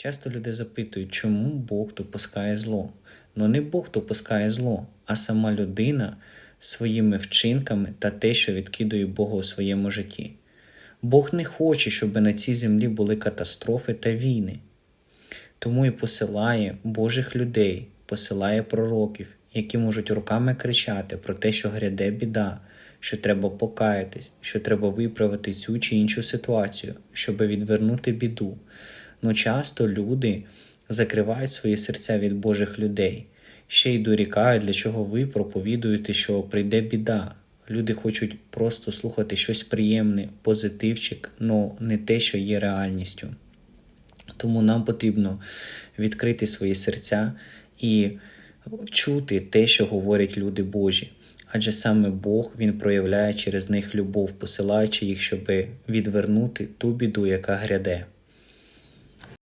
Часто люди запитують, чому Бог допускає зло. Ну не Бог допускає зло, а сама людина своїми вчинками та те, що відкидує Бога у своєму житті. Бог не хоче, щоб на цій землі були катастрофи та війни. Тому і посилає Божих людей, посилає пророків, які можуть руками кричати про те, що гряде біда, що треба покаятись, що треба виправити цю чи іншу ситуацію, щоб відвернути біду. Ну часто люди закривають свої серця від Божих людей, ще й дорікають, для чого ви проповідуєте, що прийде біда. Люди хочуть просто слухати щось приємне, позитивчик, але не те, що є реальністю. Тому нам потрібно відкрити свої серця і чути те, що говорять люди Божі. Адже саме Бог Він проявляє через них любов, посилаючи їх, щоб відвернути ту біду, яка гряде.